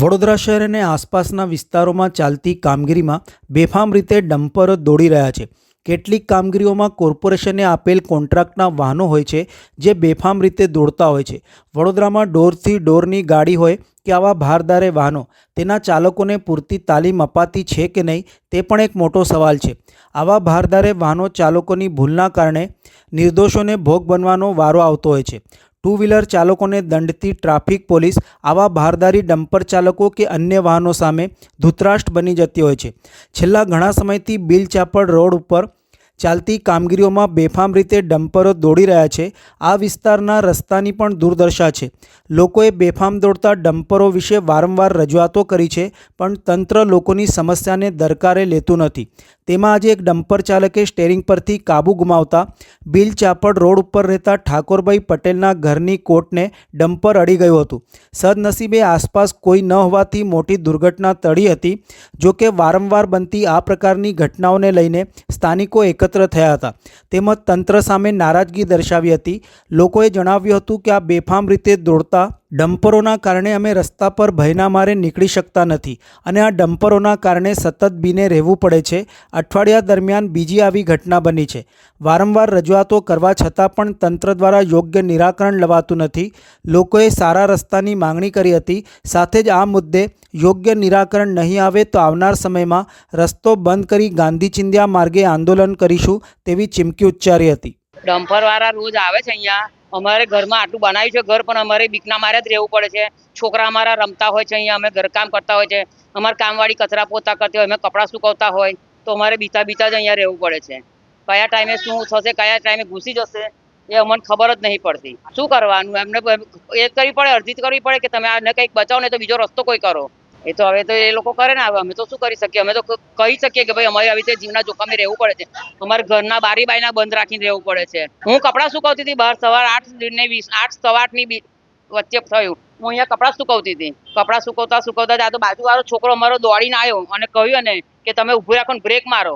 વડોદરા શહેર અને આસપાસના વિસ્તારોમાં ચાલતી કામગીરીમાં બેફામ રીતે ડમ્પરો દોડી રહ્યા છે. કેટલીક કામગીરીઓમાં કોર્પોરેશને આપેલ કોન્ટ્રાક્ટના વાહનો હોય છે જે બેફામ રીતે દોડતા હોય છે. વડોદરામાં ડોરથી ડોરની ગાડી હોય કે આવા ભારદારે વાહનો, તેના ચાલકોને પૂરતી તાલીમ અપાતી છે કે નહીં, તે પણ એક મોટો સવાલ છે. આવા ભારદારે વાહનો ચાલકોની ભૂલના કારણે નિર્દોષોને ભોગ બનવાનો વારો આવતો હોય છે. ટુ વ્હીલર ચાલકોને દંડતી ટ્રાફિક પોલીસ આવા ભારદારી ડમ્પર ચાલકો કે અન્ય વાહનો સામે ધૂતરાષ્ટ્ર બની જતી હોય છે. છેલ્લા ઘણા સમયથી બિલચાપડ રોડ ઉપર ચાલતી કામગીરીઓમાં બેફામ રીતે ડમ્પરો દોડી રહ્યા છે. આ વિસ્તારના રસ્તાની પણ દુર્દશા છે. લોકોએ બેફામ દોડતા ડમ્પરો વિશે વારંવાર રજૂઆતો કરી છે, પણ તંત્ર લોકોની સમસ્યાને દરકારે લેતું નથી. તેમાં આજે એક ડમ્પર ચાલકે સ્ટેરિંગ પરથી કાબુ ગુમાવતા બિલ ચાપડ રોડ ઉપર રહેતા ઠાકોરભાઈ પટેલના ઘરની કોટને ડમ્પર અડી ગયું હતું. સદનસીબે આસપાસ કોઈ ન હોવાથી મોટી દુર્ઘટના ટળી હતી, જોકે વારંવાર બનતી આ પ્રકારની ઘટનાઓને લઈને સ્થાનિકો એકત્ર થયા હતા. તેમજ તંત્ર સામે નારાજગી દર્શાવી હતી. લોકોએ જણાવ્યું હતું કે આ બેફામ રીતે દોડતા ડમ્પરોના કારણે અમે રસ્તા પર ભયના મારે નીકળી શકતા નથી અને આ ડમ્પરોના કારણે સતત બીને રહેવું પડે છે. અઠવાડિયા દરમિયાન બીજી આવી ઘટના બની છે. વારંવાર રજૂઆતો કરવા છતાં પણ તંત્ર દ્વારા યોગ્ય નિરાકરણ લવાતું નથી. લોકોએ સારા રસ્તાની માંગણી કરી હતી. સાથે જ આ મુદ્દે યોગ્ય નિરાકરણ નહીં આવે તો આવનાર સમયમાં રસ્તો બંધ કરી ગાંધી ચિંધ્યા માર્ગે આંદોલન કરીશું તેવી ચીમકી ઉચ્ચારી હતી. ડમ્પરવાળા રોજ આવે છે અહીંયા. અમારે ઘરમાં આટલું બનાવ્યું છે ઘર, પણ અમારે બીકના મારે જ રહેવું પડે છે. છોકરા અમારા રમતા હોય છે અહીંયા, અમે ઘરકામ કરતા હોય છે. અમારે કામવાળી કચરા પોતા કરતી હોય, અમે કપડાં સુકવતા હોય, તો અમારે બીતા બીતા જ અહીંયા રહેવું પડે છે. કયા ટાઈમે શું થશે, કયા ટાઈમે ઘૂસી જશે, એ અમને ખબર જ નહીં પડતી. શું કરવાનું? એમને એ કરવી પડે, અરજી કરવી પડે કે તમે આને કંઈક બચાવો ને તો બીજો રસ્તો કોઈ કરો. એ તો હવે તો એ લોકો કરે ને, હવે અમે તો શું કરી શકીએ? અમે તો કહી શકીએ કે ભાઈ અમારે આવી રીતે જીવના જોખમે રહેવું પડે છે. અમારે ઘરના બારી બાયના બંધ રાખીને રહેવું પડે છે. હું કપડાં સુકવતી હતી બહાર સવાર આઠ ને વીસ, આઠ સવા આઠની વચ્ચે થયું. હું અહીંયા કપડાં સુકવતી હતી. કપડાં સુકવતા સુકવતા આ તો બાજુવાળો છોકરો અમારો દોડીને આવ્યો અને કહ્યું ને કે તમે ઊભું રાખો ને બ્રેક મારો.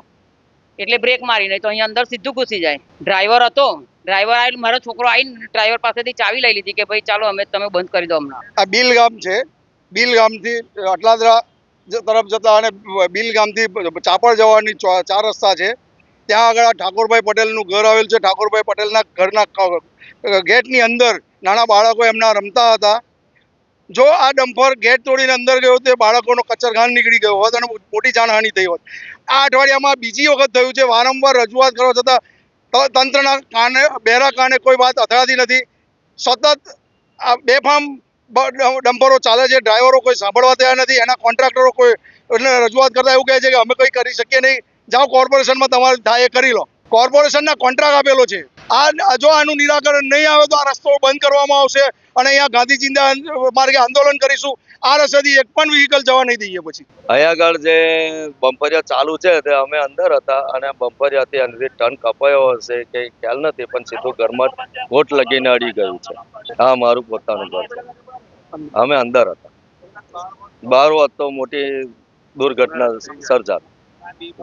એટલે બ્રેક મારી નહીં તો અહીંયા અંદર સીધું ઘૂસી જાય. ડ્રાઈવર હતો. ડ્રાઈવર આવીને મારો છોકરો આવીને ડ્રાઈવર પાસેથી ચાવી લઈ લીધી કે ભાઈ ચાલો અમે, તમે બંધ કરી દો હમણાં. આ બિલ ગામ છે? બિલ ગામથી અટલાદરા તરફ જતા અને બિલ ગામથી ચાપડ જવાની ચાર રસ્તા છે. ત્યાં આગળ ઠાકોરભાઈ પટેલનું ઘર આવેલું છે. ઠાકોરભાઈ પટેલના ઘરના ગેટની અંદર નાના બાળકો એમના રમતા હતા. જો આ ડમ્પર ગેટ તોડીને અંદર ગયો તો બાળકોનો કચરઘાન નીકળી ગયો હોત અને મોટી જાનહાની થઈ હોત. આ અઠવાડિયામાં બીજી વખત થયું છે. વારંવાર રજૂઆત કરવા છતાં તંત્રના કાને બહેરા કાને કોઈ વાત અથડાતી નથી. સતત આ બેફામ ડમ્પરો ચાલે છે, ડ્રાઈવરો કોઈ સાંભળવા તૈયાર નથી, એના કોન્ટ્રાક્ટરો કોઈ એટલે રજૂઆત કરતા એવું કહે છે કે અમે કંઈ કરી શકીએ નહીં. જાઓ કોર્પોરેશનમાં તમારે થાય એ કરી લો. કોર્પોરેશનના કોન્ટ્રાક્ટ આપેલો છે. આ જો આનું નિરાકરણ નહીં આવે તો આ રસ્તો બંધ કરવામાં આવશે અને અહીંયા ગાંધી માર્ગે આંદોલન કરીશું. આ રસ્તેથી એક પણ વ્હીકલ જવા નહીં દઈએ પછી. અહીંયા આગળ જે બમ્પરિયા ચાલુ છે તે અમે અંદર હતા અને બમ્પરિયાથી અંદરથી ટન કપાયો હશે કે ખ્યાલ નથી, પણ સીધું ઘરમાં કોટ લગીને અડી ગયું છે. હા, મારું પોતાનું ઘર છે. અમે અંદર હતા. બહાર હોત મોટી દુર્ઘટના સર્જાત.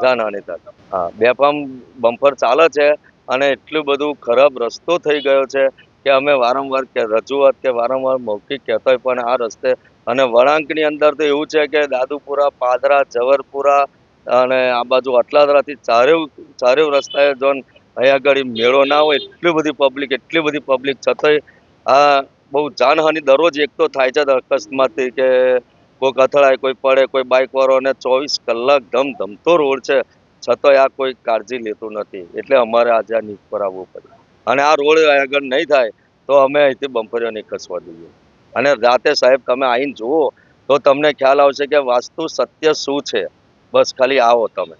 જાનહાની થાત. હા બેફામ બમ્પર ચાલે છે અને એટલું બધું ખરાબ રસ્તો થઈ ગયો છે કે અમે વારંવાર કે રજૂઆત કે વારંવાર મૌખિક કહેતો હોય પણ આ રસ્તે અને વળાંકની અંદર તો એવું છે કે દાદુપુરા, પાદરા, જવરપુરા અને આ બાજુ અટલાદરાથી ચારેવ ચારેવ રસ્તાએ જોન અહીંયા આગળ મેળો ના હોય, એટલી બધી પબ્લિક એટલી બધી પબ્લિક છતાંય આ બહુ જાનહાનિ દરરોજ એક તો થાય છે અકસ્માતથી કે કોઈક અથડાય, કોઈ પડે, કોઈ બાઇકવાળોને ચોવીસ કલાક ધમધમતો રોડ છે, છતાંય આ કોઈ કાળજી લેતું નથી. એટલે અમારે આજે આ નીચ પર આવવું પડ્યું અને આ રોડ આગળ નહીં થાય, તો અમે અહીંથી બમ્પરીઓ નહીં ખસવા દઈએ અને રાતે સાહેબ તમે આવીને જુઓ, તો તમને ખ્યાલ આવશે કે વાસ્તુ સત્ય શું છે? બસ ખાલી આવો તમે.